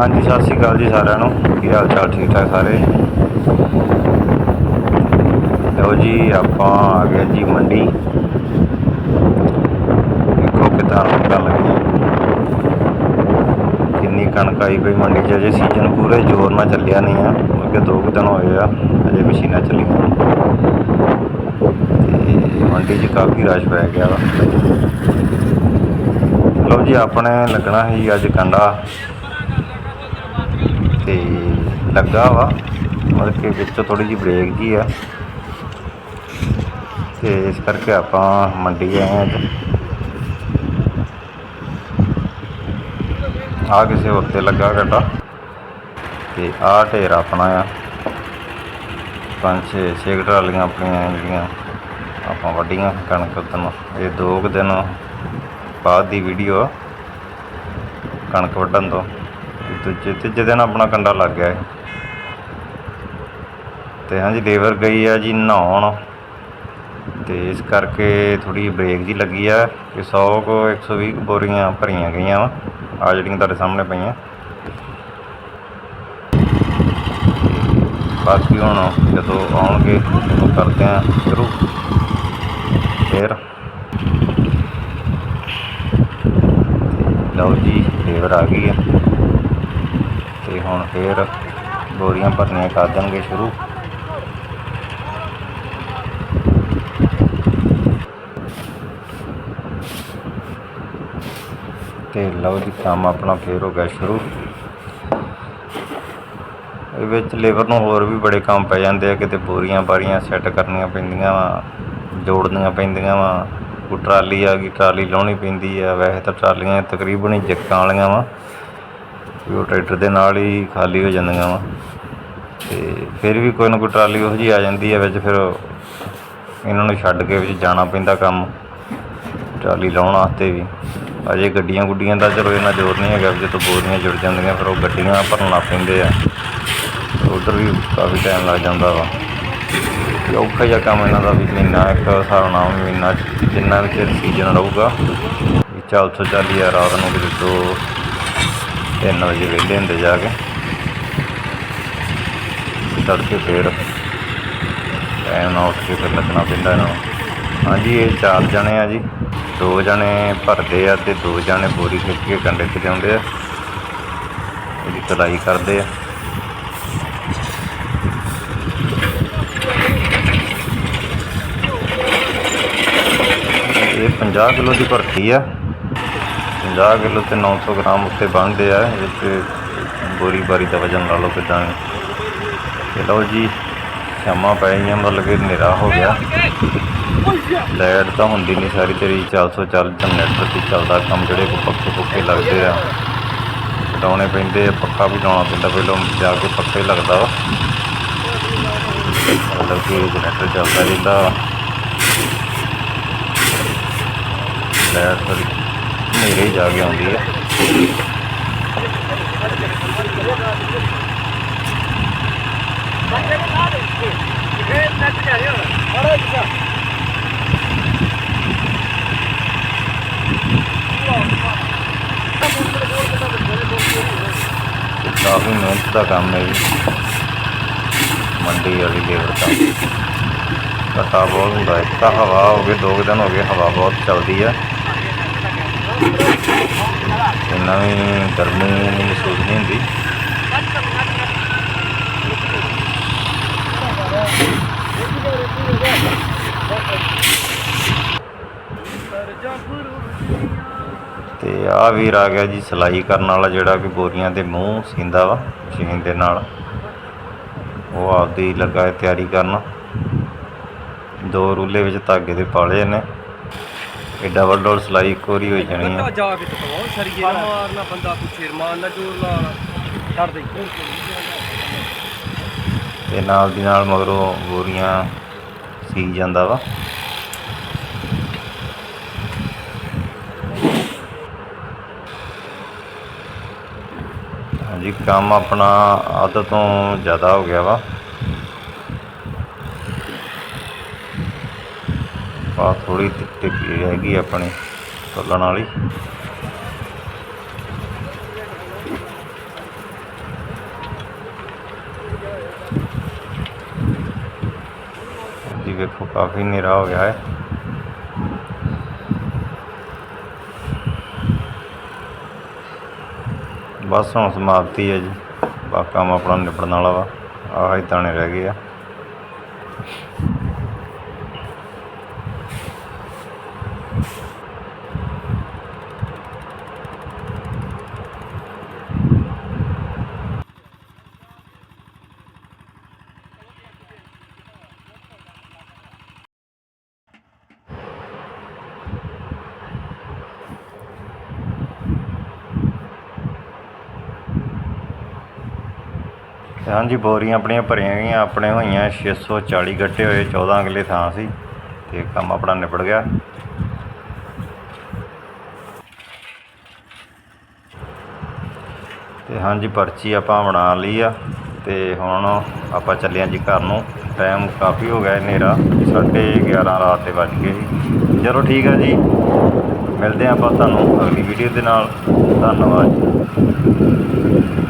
ਹਾਂਜੀ, ਸਤਿ ਸ਼੍ਰੀ ਅਕਾਲ ਜੀ ਸਾਰਿਆਂ ਨੂੰ। ਕੀ ਹਾਲ ਚਾਲ? ਠੀਕ ਠਾਕ ਸਾਰੇ? ਲਓ ਜੀ, ਆਪਾਂ ਆ ਗਏ ਜੀ ਮੰਡੀ। ਦੇਖੋ ਕਿਦਾਂ ਰੌਣਕਾਂ ਲੱਗੀਆਂ ਕਿੰਨੀ ਕਣਕ ਆਈ ਪਈ ਮੰਡੀ 'ਚ। ਅਜੇ ਸੀਜ਼ਨ ਪੂਰੇ ਜ਼ੋਰ ਨਾਲ ਚੱਲਿਆ ਨਹੀਂ ਆ। ਕਿਉਂਕਿ ਦੋ ਕੁ ਦਿਨ ਹੋਏ ਆ, ਅਜੇ ਮਸ਼ੀਨਾਂ ਚੱਲੀਆਂ ਤੇ ਮੰਡੀ 'ਚ ਕਾਫੀ ਰਸ਼ ਪੈ ਗਿਆ ਵਾ। ਲਓ ਜੀ, ਆਪਣੇ ਲੱਗਣਾ ਹੈ ਅੱਜ ਕੰਡਾ। ਤੇ ਲੱਗਾ ਵਾ, ਮਤਲਬ ਕਿ ਵਿੱਚੋਂ ਥੋੜੀ ਜਿਹੀ ਬ੍ਰੇਕ ਜੀ ਆ। ਤੇ ਇਸ ਕਰਕੇ ਆਪਾਂ ਮੰਡੀ ਆਏ ਹਾਂ ਅੱਜ। ਆ ਕਿਸੇ ਹੋਰ ਤੇ ਲੱਗਾ ਘਟਾ ਤੇ ਆਹ ਢੇਰ ਆਪਣਾ ਆ। ਪੰਜ ਛੇ ਛੇ ਕੁ ਟਰਾਲੀਆਂ ਆਪਣੀਆਂ ਜਿਹੜੀਆਂ ਆਪਾਂ ਵੱਡੀਆਂ ਕਣਕ ਉਦੋਂ ਇਹ ਦੋ ਕੁ ਦਿਨ ਬਾਅਦ ਦੀ ਵੀਡੀਓ ਆ, ਕਣਕ ਵੱਢਣ ਤੋਂ। ਦੂਜੇ ਤੀਜੇ ਦਿਨ ਆਪਣਾ ਕੰਡਾ ਲੱਗ ਗਿਆ ਹੈ ਤੇ ਹਾਂਜੀ, ਲੇਬਰ ਗਈ ਆ ਜੀ ਨਹਾਉਣ। ਤੇ ਇਸ ਕਰਕੇ ਥੋੜੀ ਬ੍ਰੇਕ ਜੀ ਲੱਗੀ ਆ। ਕਿ 100 ਕੋ 120 ਕੁ ਬੋਰੀਆਂ ਭਰੀਆਂ ਗਈਆਂ ਵਾ। ਆ ਜਿਹੜੀਆਂ ਤੁਹਾਡੇ ਸਾਹਮਣੇ ਪਈਆਂ। ਬਾਕੀ ਹੁਣ ਜਦੋਂ ਆਉਣਗੇ, ਉਹ ਕਰਦੇ ਆ ਸ਼ੁਰੂ। ਫਿਰ। ਲਓ ਜੀ, ਲੇਬਰ ਆ ਗਈ ਹੈ ਤੇ ਹੁਣ ਫੇਰ ਬੋਰੀਆਂ ਭਰਨੀਆਂ ਕਰ ਦੇਣਗੇ ਸ਼ੁਰੂ। ਤੇ ਲਓ ਜੀ, ਕੰਮ ਆਪਣਾ ਫੇਰ ਹੋ ਗਿਆ ਸ਼ੁਰੂ। ਇਹ ਵਿੱਚ ਲੇਬਰ ਨੂੰ ਹੋਰ ਵੀ ਬੜੇ ਕੰਮ ਪੈ ਜਾਂਦੇ ਆ, ਕਿਤੇ ਬੋਰੀਆਂ ਬਾਰੀਆਂ ਸੈੱਟ ਕਰਨੀਆਂ ਪੈਂਦੀਆਂ ਵਾ, ਜੋੜਨੀਆਂ ਪੈਂਦੀਆਂ ਵਾ, ਕੋਈ ਟਰਾਲੀ ਆ ਗਈ, ਟਰਾਲੀ ਲਾਉਣੀ ਪੈਂਦੀ ਆ, ਵੈਸੇ ਤਾਂ ਟਰਾਲੀਆਂ ਤਕਰੀਬਨ ਹੀ ਜੱਕਾਂ ਵਾਲੀਆਂ ਵਾ। ਵੀ ਉਹ ਟਰੈਕਟਰ ਦੇ ਨਾਲ ਹੀ ਖਾਲੀ ਹੋ ਜਾਂਦੀਆਂ ਵਾ। ਤੇ ਫਿਰ ਵੀ ਕੋਈ ਨਾ ਕੋਈ ਟਰਾਲੀ ਉਹ ਜਿਹੀ ਆ ਜਾਂਦੀ ਹੈ ਵਿੱਚ ਫਿਰ ਇਹਨਾਂ ਨੂੰ ਛੱਡ ਕੇ ਵਿੱਚ ਜਾਣਾ ਪੈਂਦਾ ਕੰਮ, ਟਰਾਲੀ ਲਾਉਣ ਵਾਸਤੇ ਵੀ। ਅਜੇ ਗੱਡੀਆਂ ਗੁੱਡੀਆਂ ਦਾ ਚਲੋ ਇਹਨਾਂ ਜ਼ੋਰ ਨਹੀਂ ਹੈਗਾ ਜਦੋਂ ਬੋਰੀਆਂ ਜੁੜ ਜਾਂਦੀਆਂ ਫਿਰ ਉਹ ਗੱਡੀਆਂ ਭਰਨ ਲੱਗ ਪੈਂਦੇ ਆ। ਉਧਰ ਵੀ ਕਾਫੀ ਟਾਈਮ ਲੱਗ ਜਾਂਦਾ ਵਾ। ਔਖਾ ਜਿਹਾ ਕੰਮ ਇਹਨਾਂ ਦਾ ਵੀ ਮਹੀਨਾ ਇੱਕ ਹਿਸਾਬ ਨਾਲ ਮਹੀਨਾ ਜਿੰਨਾ ਵੀ ਚਿਰ ਸੀਜ਼ਨ ਰਹੂਗਾ, ਵੀ ਚੱਲ ਤੋਂ ਚੱਲੀ ਆ ਰਾਤ ਨੂੰ ਕਿਤੇ ਦੋ ਤਿੰਨ ਵਜੇ ਵਿਹਲੇ ਹੁੰਦੇ ਜਾ ਕੇ। ਤੜਕੇ ਫੇਰ ਟਾਈਮ ਨਾਲ ਉੱਠ ਕੇ ਫਿਰ ਲੱਗਣਾ ਪੈਂਦਾ ਇਹਨਾਂ ਨੂੰ। ਹਾਂਜੀ, ਇਹ ਚਾਰ ਜਣੇ ਆ ਜੀ। ਦੋ ਜਣੇ ਭਰਦੇ ਆ ਤੇ ਦੋ ਜਣੇ ਬੋਰੀ ਖਿੱਚ ਕੇ ਕੰਡੇ ਤੇ ਲਿਆਉਂਦੇ ਆ। ਇਹਦੀ ਤਲਾਈ ਕਰਦੇ ਆ। ਇਹ 50 ਕਿਲੋ ਦੀ ਭਰਤੀ ਆ। 50 ਕਿਲੋ ਤੇ 900 ਗ੍ਰਾਮ ਉੱਤੇ ਬਣਦੇ ਆ ਇਹ ਬੋਰੀ ਬਾਰੀ ਦਾ ਵਜਨ ਲਾ ਲਓ ਕਿਦਾਂ ਤੇ ਲਓ ਜੀ, ਸ਼ਾਮਾਂ ਪੈ ਗਈਆਂ, ਮਤਲਬ ਕਿ ਹਨੇਰਾ ਹੋ ਗਿਆ। ਲਾਈਟ ਤਾਂ ਹੁੰਦੀ ਨਹੀਂ ਸਾਰੀ, ਤੇਰੀ 440 ਜਨਰੇਟਰ ਤੇ ਚੱਲਦਾ ਕੰਮ, ਜਿਹੜੇ ਕੋ ਪੱਖੇ ਪੁੱਖੇ ਲੱਗਦੇ ਆ। ਕਟਾਉਣੇ ਪੈਂਦੇ ਆ, ਪੱਖਾ ਵੀ ਲਾਉਣਾ ਪੈਂਦਾ, ਪਹਿਲਾਂ ਜਾ ਕੇ ਪੱਕੇ ਲੱਗਦਾ ਵਾ। ਮਤਲਬ ਕਿ ਜਨਰੇਟਰ ਚੱਲਦਾ ਰਹਿੰਦਾ ਵਾ। ਲਾਈਟ ਥੋੜੀ ਹਨੇਰੇ ਹੀ ਜਾ ਕੇ ਆਉਂਦੀ ਹੈ। ਤੇ ਕਾਫੀ ਮਿਹਨਤ ਦਾ ਕੰਮ ਹੈ ਜੀ। ਮੰਡੀ ਵਾਲੀ ਲੇਬਰ ਦਾ। ਘਟਾ ਬਹੁਤ ਹੁੰਦਾ ਹੈ। ਤਾਂ ਹਵਾ ਹੋ ਗਈ, ਦੋ ਕੁ ਦਿਨ ਹੋ ਗਏ, ਹਵਾ ਬਹੁਤ ਚੱਲਦੀ ਆ ਇੰਨਾ ਵੀ ਗਰਮੀ ਮਹਿਸੂਸ ਨਹੀਂ ਹੁੰਦੀ। ਤੇ ਆ ਵੀਰ ਆ ਗਿਆ ਜੀ ਸਿਲਾਈ ਕਰਨ ਵਾਲਾ, ਜਿਹੜਾ ਕਿ ਬੋਰੀਆਂ ਦੇ ਮੂੰਹ ਸੀਂਦਾ ਵਾ, ਮਸ਼ੀਨ ਦੇ ਨਾਲ। ਉਹ ਆਪਦੀ ਲੱਗਾ ਹੈ ਤਿਆਰੀ ਕਰਨ। ਦੋ ਰੂਲੇ ਵਿੱਚ ਧਾਗੇ ਦੇ ਪਾਲੇ ਨੇ ਇਹ ਡਬਲ ਡੋਰ ਸਿਲਾਈ ਇੱਕ ਵਾਰੀ ਹੋਈ ਜਾਣੀ ਆ। ਜਾ ਕੇ ਤਕਵਾਓ ਸਰੀਏ ਨਾਲ ਮਾਰਨਾ ਬੰਦਾ ਪੁੱਛੇ ਮਾਰਨਾ ਜੋਰ ਲਾਣਾ ਛੱਡ ਦੇ। ਤੇ ਨਾਲ ਦੀ ਨਾਲ ਮਗਰੋਂ ਬੋਰੀਆਂ ਸੀ ਜਾਂਦਾ ਵਾ। ਹਾਂਜੀ ਕੰਮ ਆਪਣਾ ਅੱਧ ਤੋਂ ਜ਼ਿਆਦਾ ਹੋ ਗਿਆ ਵਾ। ਆ ਥੋੜੀ ਟਿੱਪੀ ਹੈਗੀ ਆਪਣੀ ਤੁਲਣ ਵਾਲੀ। ਦੇਖੋ ਕਾਫੀ ਨੇਰਾ ਹੋ ਗਿਆ ਹੈ। ਬਸ ਹੁਣ ਸਮਾਪਤੀ ਹੈ ਜੀ। ਬਾਕੀ ਕੰਮ ਆਪਣਾ ਨਿਪੜਨ ਵਾਲਾ ਵਾ। ਆਹ ਹੀ ਤਾਣੇ ਰਹਿ ਗਏ ਆ। ਹਾਂਜੀ, ਬੋਰੀਆਂ ਆਪਣੀਆਂ ਭਰੀਆਂ ਗਈਆਂ, ਆਪਣੇ ਹੋਈਆਂ 640 ਗੱਟੇ ਹੋਏ 14 ਕਿੱਲੇ ਥਾਂ ਸੀ ਤੇ ਕੰਮ ਆਪਣਾ ਨਿਬੜ ਗਿਆ। ਤੇ ਹਾਂਜੀ, ਪਰਚੀ ਆਪਾਂ ਬਣਾ ਲਈ ਆ ਤੇ ਹੁਣ ਆਪਾਂ ਚੱਲੇ ਹਾਂ ਜੀ ਘਰ ਨੂੰ। ਟਾਈਮ ਕਾਫੀ ਹੋ ਗਿਆ ਹਨੇਰਾ, ਸਾਢੇ 11 ਰਾਤ ਦੇ ਵੱਜ ਗਏ ਜੀ ਚਲੋ ਠੀਕ ਆ ਜੀ, ਮਿਲਦੇ ਹਾਂ ਆਪਾਂ ਤੁਹਾਨੂੰ ਅਗਲੀ ਵੀਡੀਓ ਦੇ ਨਾਲ। ਧੰਨਵਾਦ। ਜੀ